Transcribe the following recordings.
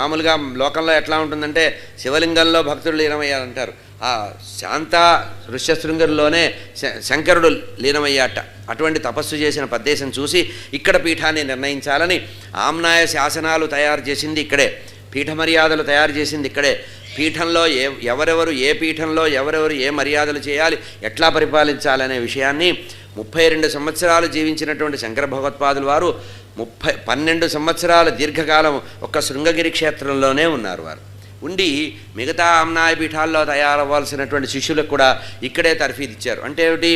మామూలుగా లోకంలో ఎట్లా ఉంటుందంటే శివలింగంలో భక్తుడు లీనమయ్యారంటారు. ఆ శాంత ఋష్యశృంగంలోనే శ- శంకరుడు లీనమయ్యాట. అటువంటి తపస్సు చేసిన ప్రదేశం చూసి ఇక్కడ పీఠాన్ని నిర్ణయించాలని ఆమ్నాయ శాసనాలు తయారు చేసింది ఇక్కడే. పీఠ మర్యాదలు తయారు చేసింది ఇక్కడే. పీఠంలో ఏ ఎవరెవరు ఏ పీఠంలో ఎవరెవరు ఏ మర్యాదలు చేయాలి ఎట్లా పరిపాలించాలనే విషయాన్ని ముప్పై రెండు సంవత్సరాలు జీవించినటువంటి శంకర భగవత్పాదులు వారు ముప్పై పన్నెండు సంవత్సరాల దీర్ఘకాలం ఒక్క శృంగగిరి క్షేత్రంలోనే ఉన్నారు వారు. ఉండి మిగతా ఆమ్నాయ పీఠాల్లో తయారవ్వాల్సినటువంటి శిష్యులకు కూడా ఇక్కడే తర్ఫీదు ఇచ్చారు. అంటే ఏమిటి?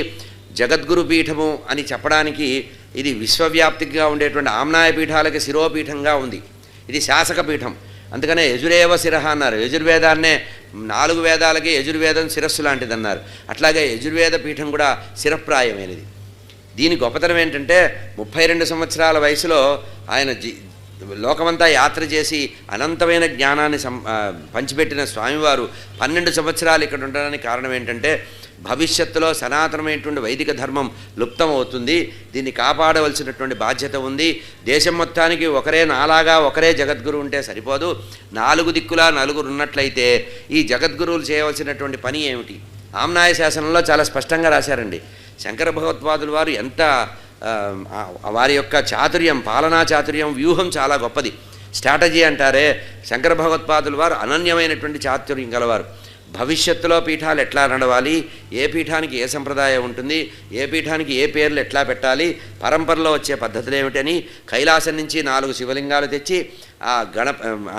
జగద్గురు పీఠము అని చెప్పడానికి ఇది విశ్వవ్యాప్తిగా ఉండేటువంటి ఆమ్నాయ పీఠాలకి శిరోపీఠంగా ఉంది. ఇది శాసక పీఠం. అందుకనే యజురేవ శిరహ అన్నారు. యజుర్వేదాన్నే నాలుగు వేదాలకి యజుర్వేదం శిరస్సు లాంటిది అన్నారు అట్లాగే యజుర్వేద పీఠం కూడా శిరప్రాయమైనది. దీని గొప్పతనం ఏంటంటే ముప్పై రెండు సంవత్సరాల వయసులో ఆయన జీ లోకమంతా యాత్ర చేసి అనంతమైన జ్ఞానాన్ని సం పంచిపెట్టిన స్వామివారు పన్నెండు సంవత్సరాలు ఇక్కడ ఉండడానికి కారణం ఏంటంటే భవిష్యత్తులో సనాతనమైనటువంటి వైదిక ధర్మం లుప్తం అవుతుంది దీన్ని కాపాడవలసినటువంటి బాధ్యత ఉంది. దేశం మొత్తానికి ఒకరే నాలాగా ఒకరే జగద్గురు ఉంటే సరిపోదు. నాలుగు దిక్కులా నలుగురు ఉన్నట్లయితే ఈ జగద్గురువులు చేయవలసినటువంటి పని ఏమిటి? ఆమ్నాయ శాసనంలో చాలా స్పష్టంగా రాశారండి. శంకర భగవత్పాదులు వారు ఎంత వారి యొక్క చాతుర్యం పాలనా చాతుర్యం వ్యూహం చాలా గొప్పది. స్ట్రాటజీ అంటారే శంకర భగవత్పాదులు వారు అనన్యమైనటువంటి చాతుర్యం గలవారు. భవిష్యత్తులో పీఠాలు ఎట్లా నడవాలి ఏ పీఠానికి ఏ సంప్రదాయం ఉంటుంది ఏ పీఠానికి ఏ పేర్లు ఎట్లా పెట్టాలి పరంపరలో వచ్చే పద్ధతులు ఏమిటని కైలాసం నుంచి నాలుగు శివలింగాలు తెచ్చి ఆ గణ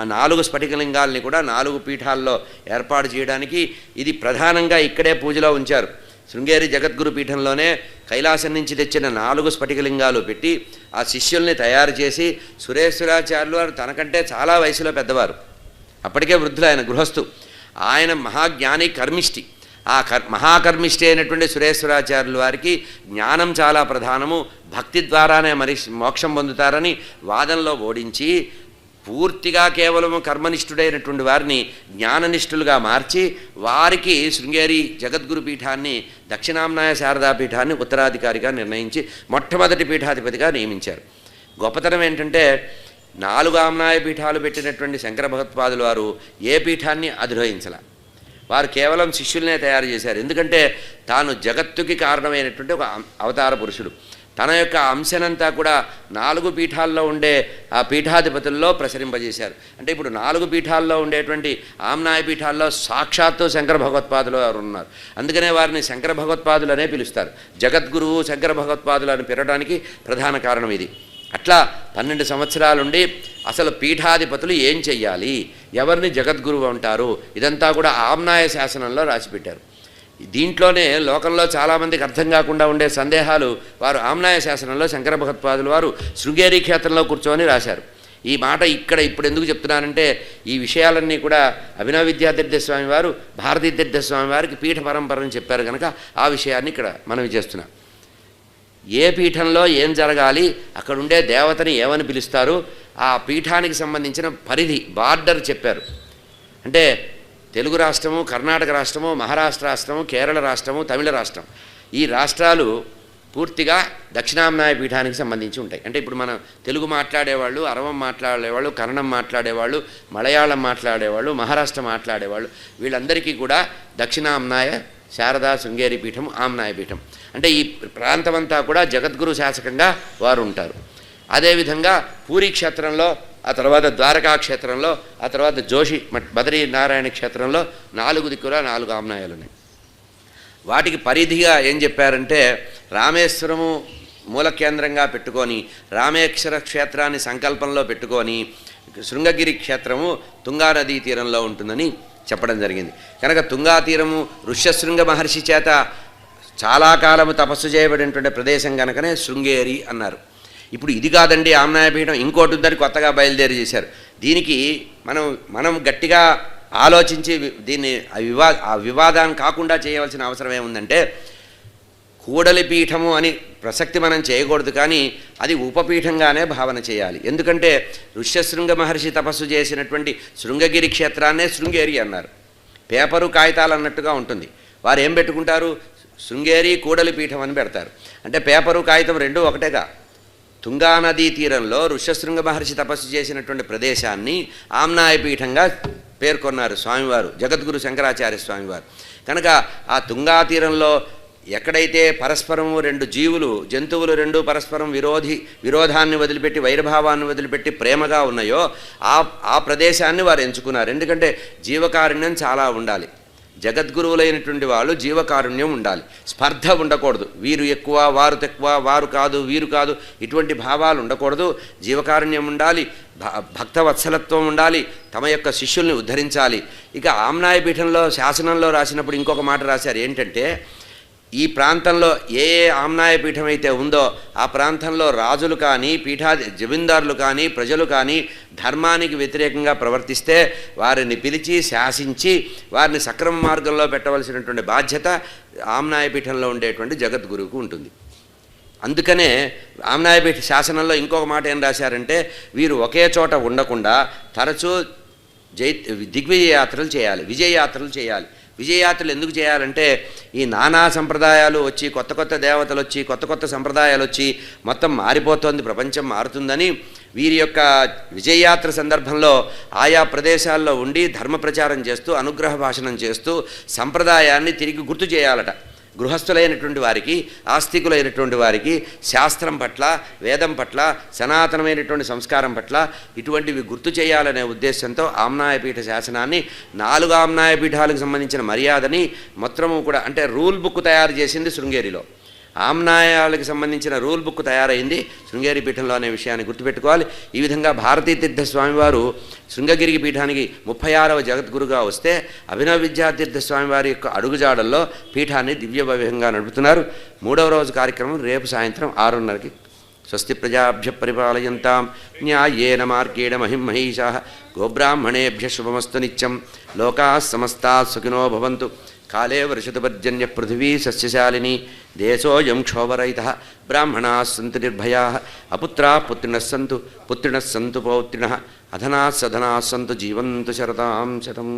ఆ నాలుగు స్ఫటికలింగాల్ని కూడా నాలుగు పీఠాల్లో ఏర్పాటు చేయడానికి ఇది ప్రధానంగా ఇక్కడే పూజలో ఉంచారు. శృంగేరి జగద్గురు పీఠంలోనే కైలాసం నుంచి తెచ్చిన నాలుగు స్ఫటికలింగాలు పెట్టి ఆ శిష్యుల్ని తయారు చేసి సురేశ్వరాచార్యులు వారు తనకంటే చాలా వయసులో పెద్దవారు. అప్పటికే వృద్ధులు ఆయన గృహస్థు. ఆయన మహాజ్ఞాని కర్మిష్టి ఆ కర్ మహాకర్మిష్టి అయినటువంటి సురేశ్వరాచార్యుల వారికి జ్ఞానం చాలా ప్రధానము. భక్తి ద్వారానే మరి మోక్షం పొందుతారని వాదనలో ఓడించి పూర్తిగా కేవలం కర్మనిష్ఠుడైనటువంటి వారిని జ్ఞాననిష్ఠులుగా మార్చి వారికి శృంగేరి జగద్గురు పీఠాన్ని దక్షిణాంనాయ శారదా పీఠాన్ని ఉత్తరాధికారిగా నిర్ణయించి మొట్టమొదటి పీఠాధిపతిగా నియమించారు. గొప్పతనం ఏంటంటే నాలుగు ఆమ్నాయ పీఠాలు పెట్టినటువంటి శంకర భగత్పాదులు వారు ఏ పీఠాన్ని అధిరోహించల. వారు కేవలం శిష్యులనే తయారు చేశారు. ఎందుకంటే తాను జగత్తుకి కారణమైనటువంటి ఒక అవతార పురుషుడు. తన యొక్క అంశనంతా కూడా నాలుగు పీఠాల్లో ఉండే ఆ పీఠాధిపతుల్లో ప్రసరింపజేశారు. అంటే ఇప్పుడు నాలుగు పీఠాల్లో ఉండేటువంటి ఆమ్నాయ పీఠాల్లో సాక్షాత్తు శంకర భగవత్పాదులు వారు ఉన్నారు. అందుకనే వారిని శంకర భగవత్పాదులు అనే పిలుస్తారు. జగద్గురువు శంకర భగవత్పాదులు అని పిలవడానికి ప్రధాన కారణం ఇది. అట్లా పన్నెండు సంవత్సరాలుండి అసలు పీఠాధిపతులు ఏం చెయ్యాలి? ఎవరిని జగద్గురువు అంటారు? ఇదంతా కూడా ఆమ్నాయ శాసనంలో రాసిపెట్టారు. దీంట్లోనే లోకంలో చాలామందికి అర్థం కాకుండా ఉండే సందేహాలు వారు ఆమ్నాయ శాసనంలో శంకర భగత్పాదులు వారు శృంగేరి క్షేత్రంలో కూర్చొని రాశారు. ఈ మాట ఇక్కడ ఇప్పుడు ఎందుకు చెప్తున్నానంటే ఈ విషయాలన్నీ కూడా అభినవ విద్యాతీర్థ స్వామి వారు భారతీ తీర్థ స్వామి వారికి పీఠ పరంపరని చెప్పారు కనుక ఆ విషయాన్ని ఇక్కడ మనవి చేస్తున్నాం. ఏ పీఠంలో ఏం జరగాలి అక్కడ ఉండే దేవతని ఏమని పిలుస్తారు ఆ పీఠానికి సంబంధించిన పరిధి బార్డర్ చెప్పారు. అంటే తెలుగు రాష్ట్రము కర్ణాటక రాష్ట్రము మహారాష్ట్ర రాష్ట్రము కేరళ రాష్ట్రము తమిళ రాష్ట్రం. ఈ రాష్ట్రాలు పూర్తిగా దక్షిణామ్నాయ పీఠానికి సంబంధించి ఉంటాయి. అంటే ఇప్పుడు మనం తెలుగు మాట్లాడేవాళ్ళు అరవం మాట్లాడేవాళ్ళు కన్నడం మాట్లాడేవాళ్ళు మలయాళం మాట్లాడేవాళ్ళు మహారాష్ట్ర మాట్లాడేవాళ్ళు వీళ్ళందరికీ కూడా దక్షిణాంనాయ శారదా శృంగేరి పీఠం ఆమ్నాయ పీఠం. అంటే ఈ ప్రాంతమంతా కూడా జగద్గురు శాసకంగా వారు ఉంటారు. అదేవిధంగా పూరి క్షేత్రంలో ఆ తర్వాత ద్వారకా క్షేత్రంలో ఆ తర్వాత జోషి మఠ్ బదరీ నారాయణ క్షేత్రంలో నాలుగు దిక్కులా నాలుగు ఆమ్నాయాలు ఉన్నాయి వాటికి పరిధిగా ఏం చెప్పారంటే రామేశ్వరము మూల కేంద్రంగా పెట్టుకొని రామేశ్వర క్షేత్రాన్ని సంకల్పంలో పెట్టుకొని శృంగగిరి క్షేత్రము తుంగా నదీ తీరంలో ఉంటుందని చెప్పడం జరిగింది. కనుక తుంగా తీరము ఋష్యశృంగ మహర్షి చేత చాలా కాలము తపస్సు చేయబడినటువంటి ప్రదేశం కనుకనే శృంగేరి అన్నారు. ఇప్పుడు ఇది కాదండి ఆమ్నాయపీఠం ఇంకోటి ఉందని కొత్తగా బయలుదేరి చేశారు. దీనికి మనం మనం గట్టిగా ఆలోచించి దీన్ని ఆ వివా ఆ వివాదాన్ని కాకుండా చేయవలసిన అవసరం ఏముందంటే కూడలి పీఠము అని ప్రసక్తి మనం చేయకూడదు కానీ అది ఉపపీఠంగానే భావన చేయాలి. ఎందుకంటే ఋష్యశృంగ మహర్షి తపస్సు చేసినటువంటి శృంగగిరి క్షేత్రాన్నే శృంగేరి అన్నారు. పేపరు కాగితాలు అన్నట్టుగా ఉంటుంది. వారు ఏం పెట్టుకుంటారు? శృంగేరి కూడలి పీఠం అని పెడతారు. అంటే పేపరు కాగితం రెండు ఒకటేగా. తుంగా నదీ తీరంలో ఋష్యశృంగ మహర్షి తపస్సు చేసినటువంటి ప్రదేశాన్ని ఆమ్నాయపీఠంగా పేర్కొన్నారు స్వామివారు జగద్గురు శంకరాచార్య స్వామివారు. కనుక ఆ తుంగా తీరంలో ఎక్కడైతే పరస్పరము రెండు జీవులు జంతువులు రెండు పరస్పరం విరోధి విరోధాన్ని వదిలిపెట్టి వైరభావాన్ని వదిలిపెట్టి ప్రేమగా ఉన్నాయో ఆ ఆ ప్రదేశాన్ని వారు ఎంచుకున్నారు. ఎందుకంటే జీవకారుణ్యం చాలా ఉండాలి. జగద్గురువులైనటువంటి వాళ్ళు జీవకారుణ్యం ఉండాలి. స్పర్ధ ఉండకూడదు. వీరు ఎక్కువ వారు తక్కువ వారు కాదు వీరు కాదు ఇటువంటి భావాలు ఉండకూడదు. జీవకారుణ్యం ఉండాలి. భ- భక్తవత్సలత్వం ఉండాలి. తమ యొక్క శిష్యుల్ని ఉద్ధరించాలి. ఇక ఆమ్నాయ పీఠంలో శాసనంలో రాసినప్పుడు ఇంకొక మాట రాశారు. ఏంటంటే ఈ ప్రాంతంలో ఏ ఏ ఆమ్నాయ పీఠం అయితే ఉందో ఆ ప్రాంతంలో రాజులు కానీ పీఠా జమీందారులు కానీ ప్రజలు కానీ ధర్మానికి వ్యతిరేకంగా ప్రవర్తిస్తే వారిని పిలిచి శాసించి వారిని సక్రమ మార్గంలో పెట్టవలసినటువంటి బాధ్యత ఆమ్నాయ పీఠంలో ఉండేటువంటి జగద్గురువుకు ఉంటుంది. అందుకనే ఆమ్నాయపీఠ శాసనంలో ఇంకొక మాట ఏం రాశారంటే వీరు ఒకే చోట ఉండకుండా తరచూ జై దిగ్విజయ యాత్రలు చేయాలి విజయ యాత్రలు చేయాలి. విజయయాత్రలు ఎందుకు చేయాలంటే ఈ నానా సంప్రదాయాలు వచ్చి కొత్త కొత్త దేవతలు వచ్చి కొత్త కొత్త సంప్రదాయాలు వచ్చి మొత్తం మారిపోతోంది ప్రపంచం మారుతుందని వీరి యొక్క విజయయాత్ర సందర్భంలో ఆయా ప్రదేశాల్లో ఉండి ధర్మ ప్రచారం చేస్తూ అనుగ్రహ భాషణం చేస్తూ సంప్రదాయాన్ని తిరిగి గుర్తు చేయాలట. గృహస్థులైనటువంటి వారికి ఆస్తికులైనటువంటి వారికి శాస్త్రం పట్ల వేదం పట్ల సనాతనమైనటువంటి సంస్కారం పట్ల ఇటువంటివి గుర్తు చేయాలనే ఉద్దేశంతో ఆమ్నాయపీఠ శాసనాన్ని నాలుగు ఆమ్నాయపీఠాలకు సంబంధించిన మర్యాదని మొత్తము కూడా అంటే రూల్ బుక్ తయారు చేసింది శృంగేరిలో. ఆమ్నాయాలకు సంబంధించిన రూల్ బుక్ తయారైంది. శృంగేరి పీఠంలో అనే విషయాన్ని గుర్తుపెట్టుకోవాలి. ఈ విధంగా భారతీ తీర్థ స్వామివారు శృంగగిరి పీఠానికి ముప్పై ఆరవ జగద్గురుగా వస్తే అభినవ విద్యాతీర్థ స్వామివారి యొక్క అడుగుజాడల్లో పీఠాన్ని దివ్యభవ్యంగా నడుపుతున్నారు. మూడవ రోజు కార్యక్రమం రేపు సాయంత్రం ఆరున్నరకి. స్వస్తి ప్రజాభ్య పరిపాలయంతాం. న్యాయేన మార్గేణ మహిం మహిషా. గోబ్రాహ్మణేభ్య శుభమస్తు నిత్యం. లోకా సమస్తా సుఖినో భవంతు. కాలే వర్షతుపర్జన్య పృథివీ సస్యశాలిని దేశోయం క్షోభరహిత బ్రాహ్మణా సంతు నిర్భయా అపుత్రా పుత్రిణ సంతు పుత్రిణ సంతు పౌత్రిణ అధనా సధనా సంతు జీవంతు శరతాం శతం